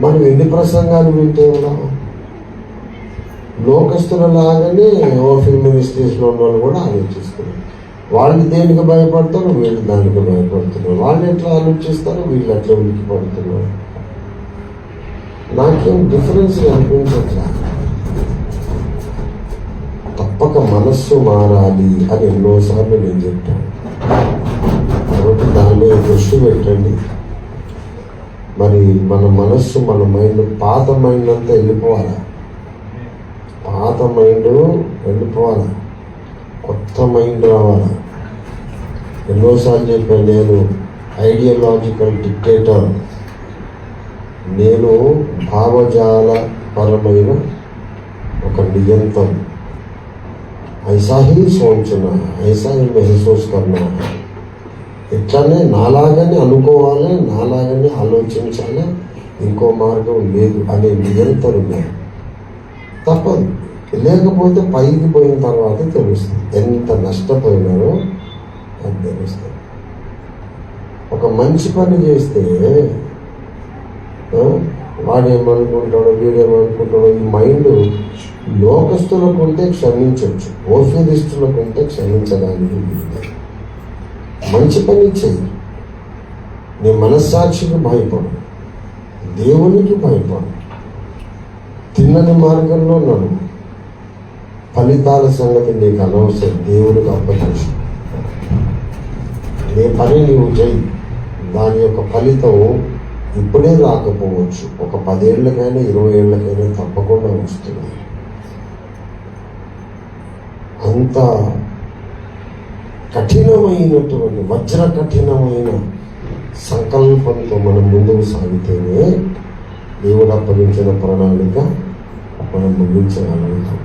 మనం ఎన్ని ప్రసంగాలు వింటే ఉన్నాం? లోకస్తుల లాగానే ఓ ఫిల్మినిస్ట్రీస్లో ఉన్న వాళ్ళు కూడా ఆలోచిస్తున్నారు. వాళ్ళు దేనికి భయపడతారు? వీళ్ళు దానికి భయపడుతున్నారు. వాళ్ళు ఎట్లా ఆలోచిస్తారు? వీళ్ళు ఎట్లా ఉనికి పడుతున్నారు నాకేం డిఫరెన్స్ అనిపించట్లా? తప్పక మనస్సు మారాలి అని ఎన్నోసార్లు నేను చెప్పాను. కాబట్టి దాని మీద దృష్టి పెట్టండి. మరి మన మనస్సు మన మైండ్ పాత మైండ్ అంతా వెళ్ళిపోవాలా? పాత మైండ్ వెళ్ళిపోవాలా? కొత్త మైండ్ రావాలా? ఎన్నోసార్లు చెప్పాను నేను ఐడియలాజికల్ డిక్టేటర్ నేను భావజాల పరమైన ఒక నియంత్రం. ఐసాహి సోంచన ఐసాహి ఐసా హీ ఇట్లానే నాలాగానే అనుకోవాలి నాలాగానే ఆలోచించాలి ఇంకో మార్గం లేదు అనే నిరంతరం లేదు. తప్పదు. లేకపోతే పైకి పోయిన తర్వాత తెలుస్తుంది. ఎంత నష్టపోయినారో అది తెలుస్తుంది. ఒక మంచి పని చేస్తే ఆ, వాడేమనుకుంటాడో వీడేమనుకుంటాడో ఈ మైండ్ లోకస్తులకు ఉంటే క్షమించవచ్చు ఓఫీరిస్టులకు ఉంటే క్షమించడానికి వీలు. మంచి పని చేయి నీ మనస్సాక్షికి భయపడు. దేవునికి భయపడు. తిన్నని మార్గంలో నడు. ఫలితాల సంగతి నీకు అనవసరం. దేవుడికి అప్పగించు నీ పని నీవు చేయి దాని యొక్క ఫలితం ఇప్పుడే రాకపోవచ్చు. ఒక పదేళ్ళకైనా ఇరవై ఏళ్ళకైనా తప్పకుండా వస్తుంది. అంత కఠినమైనటువంటి వజ్ర కఠినమైన సంకల్పంతో మనం ముందుకు సాగితేనే దేవుడు అప్పగించిన ప్రణాళిక మనం ముగించగలుగుతాం.